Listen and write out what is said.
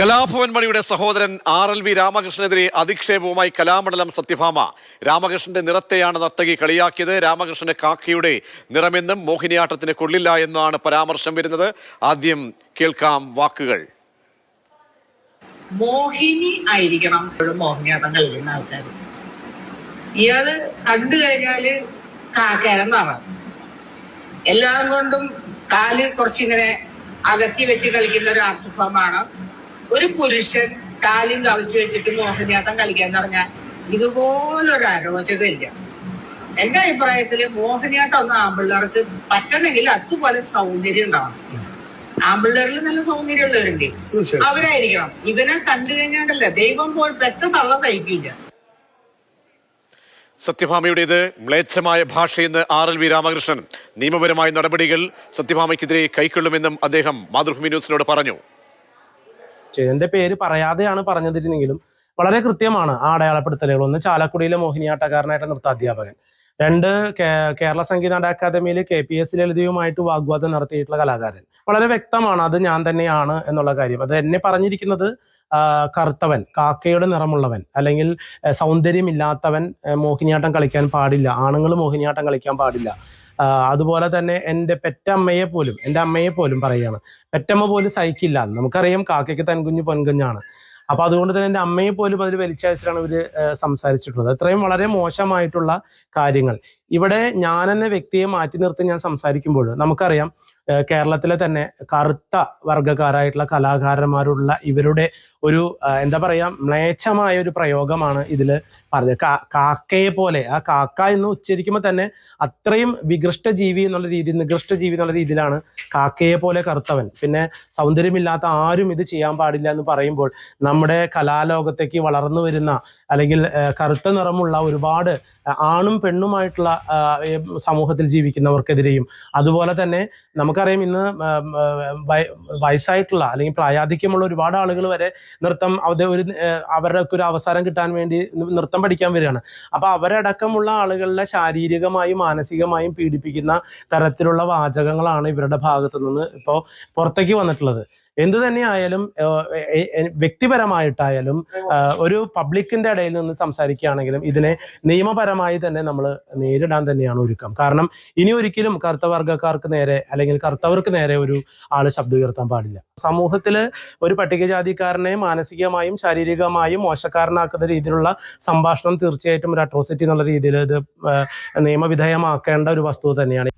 കലാഭവൻ മണിയുടെ സഹോദരൻ R L V രാമകൃഷ്ണനെതിരെ അധിക്ഷേപവുമായി കലാമണ്ഡലം സത്യഭാമ. രാമകൃഷ്ണന്റെ നിറത്തെയാണ് നർത്തകി കളിയാക്കിയത്. രാമകൃഷ്ണന് കാക്കയുടെ നിറമെന്നും മോഹിനിയാട്ടത്തിന് കൊള്ളില്ല എന്നാണ് പരാമർശം വരുന്നത്. ആദ്യം കേൾക്കാം വാക്കുകൾ. മോഹിനി ആയിരിക്കണം മോഹിനിയാട്ടം കളിക്കുന്ന ആൾക്കാർ എല്ലാം കൊണ്ടും കാൽ കുറച്ചിങ്ങനെ അകത്തി വെച്ച് കളിക്കുന്ന ഒരു ആർട്ട് ഫോമാണ്. ഒരു പുരുഷൻ കാലും കവിച്ചു വെച്ചിട്ട് മോഹിനിയാട്ടം കളിക്കാന്ന് പറഞ്ഞാൽ ഇതുപോലൊരു അരോചകമില്ല. എന്റെ അഭിപ്രായത്തിൽ മോഹിനിയാട്ടം ഒന്നും ആമ്പിള്ളേർക്ക് പറ്റണമെങ്കിൽ അതുപോലെ സൗന്ദര്യം ഉണ്ടാവണം. ആമ്പിള്ളേരിൽ നല്ല സൗന്ദര്യമുള്ളവരുണ്ട്. അവരായിരിക്കണം. ഇവനെ കണ്ടു കഴിഞ്ഞാണ്ടല്ല ദൈവം പോൽ പെറ്റ തള്ള സഹിക്കില്ല. സത്യഭാമയുടേത് മ്ലേച്ഛമായ ഭാഷയെന്ന് ആർ എൽ വി രാമകൃഷ്ണൻ നിയമപരമായ നടപടികൾ സത്യഭാമയ്ക്കെതിരെ കൈക്കൊള്ളുമെന്നും അദ്ദേഹം മാതൃഭൂമി ന്യൂസിനോട് പറഞ്ഞു. എന്റെ പേര് പറയാതെയാണ് പറഞ്ഞതിരുന്നെങ്കിലും വളരെ കൃത്യമാണ് ആ അടയാളപ്പെടുത്തലുകൾ. ഒന്ന് ചാലക്കുടിയിലെ മോഹിനിയാട്ടക്കാരനായിട്ട് നൃത്താധ്യാപകൻ രണ്ട് കേരള സംഗീത അക്കാദമിയിൽ കെ പി എസ് ലളിതയുമായിട്ട് വാഗ്വാദം നടത്തിയിട്ടുള്ള കലാകാരൻ. വളരെ വ്യക്തമാണ് അത് ഞാൻ തന്നെയാണ് എന്നുള്ള കാര്യം. അത് എന്നെ പറഞ്ഞിരിക്കുന്നത് കറുത്തവൻ കാക്കയുടെ നിറമുള്ളവൻ അല്ലെങ്കിൽ സൗന്ദര്യമില്ലാത്തവൻ മോഹിനിയാട്ടം കളിക്കാൻ പാടില്ല ആണുങ്ങൾ മോഹിനിയാട്ടം കളിക്കാൻ പാടില്ല അതുപോലെ തന്നെ എന്റെ പെറ്റമ്മയെ പോലും എന്റെ അമ്മയെ പോലും പറയുകയാണ്. പെറ്റമ്മ പോലും സഹിക്കില്ല. നമുക്കറിയാം കാക്കയ്ക്ക് തൻകുഞ്ഞ് പൊൻകുഞ്ഞാണ്. അപ്പൊ അതുകൊണ്ട് തന്നെ എന്റെ അമ്മയെ പോലും അതിൽ വലിച്ചയച്ചിട്ടാണ് ഏഹ് സംസാരിച്ചിട്ടുള്ളത്. അത്രയും വളരെ മോശമായിട്ടുള്ള കാര്യങ്ങൾ. ഇവിടെ ഞാൻ എന്ന വ്യക്തിയെ മാറ്റി നിർത്തി ഞാൻ സംസാരിക്കുമ്പോൾ നമുക്കറിയാം കേരളത്തിലെ തന്നെ കറുത്ത വർഗക്കാരായിട്ടുള്ള കലാകാരന്മാരുള്ള ഇവരുടെ ഒരു എന്താ പറയാ മ്ലേച്ഛമായ ഒരു പ്രയോഗമാണ് ഇതിൽ പറഞ്ഞത് കാക്കയെ പോലെ. ആ കാക്ക എന്ന് ഉച്ചരിക്കുമ്പോൾ തന്നെ അത്രയും വികൃഷ്ട ജീവി എന്നുള്ള രീതി നികൃഷ്ട ജീവി എന്നുള്ള രീതിയിലാണ് കാക്കയെ പോലെ കറുത്തവൻ. പിന്നെ സൗന്ദര്യമില്ലാത്ത ആരും ഇത് ചെയ്യാൻ പാടില്ല എന്ന് പറയുമ്പോൾ നമ്മുടെ കലാലോകത്തേക്ക് വളർന്നു വരുന്ന അല്ലെങ്കിൽ കറുത്ത നിറമുള്ള ഒരുപാട് ആണും പെണ്ണുമായിട്ടുള്ള സമൂഹത്തിൽ ജീവിക്കുന്നവർക്കെതിരെയും അതുപോലെ തന്നെ നമുക്കറിയാം ഇന്ന് വയസ്സായിട്ടുള്ള അല്ലെങ്കിൽ പ്രായാധിക്യമുള്ള ഒരുപാട് ആളുകൾ വരെ നൃത്തം അത് ഒരു അവരുടെ ഒരു അവസരം കിട്ടാൻ വേണ്ടി നൃത്തം പഠിക്കാൻ വരികയാണ്. അപ്പൊ അവരടക്കമുള്ള ആളുകളെ ശാരീരികമായും മാനസികമായും പീഡിപ്പിക്കുന്ന തരത്തിലുള്ള വാചകങ്ങളാണ് ഇവരുടെ ഭാഗത്തു നിന്ന് ഇപ്പോൾ പുറത്തേക്ക് വന്നിട്ടുള്ളത്. എന്തു തന്നെയായാലും വ്യക്തിപരമായിട്ടായാലും ഒരു പബ്ലിക്കിന്റെ ഇടയിൽ നിന്ന് സംസാരിക്കുകയാണെങ്കിലും ഇതിനെ നിയമപരമായി തന്നെ നമ്മൾ നേരിടാൻ തന്നെയാണ് ഒരുക്കം. കാരണം ഇനി ഒരിക്കലും കറുത്ത വർഗക്കാർക്ക് നേരെ അല്ലെങ്കിൽ കറുത്തവർക്ക് നേരെ ഒരു ആൾ ശബ്ദം ഉയർത്താൻ പാടില്ല. സമൂഹത്തിൽ ഒരു പട്ടികജാതിക്കാരനെ മാനസികമായും ശാരീരികമായും മോശക്കാരനാക്കുന്ന രീതിയിലുള്ള സംഭാഷണം തീർച്ചയായിട്ടും ഒരു അട്രോസിറ്റി എന്നുള്ള രീതിയിൽ ഇത് നിയമവിധേയമാക്കേണ്ട ഒരു വസ്തു തന്നെയാണ്.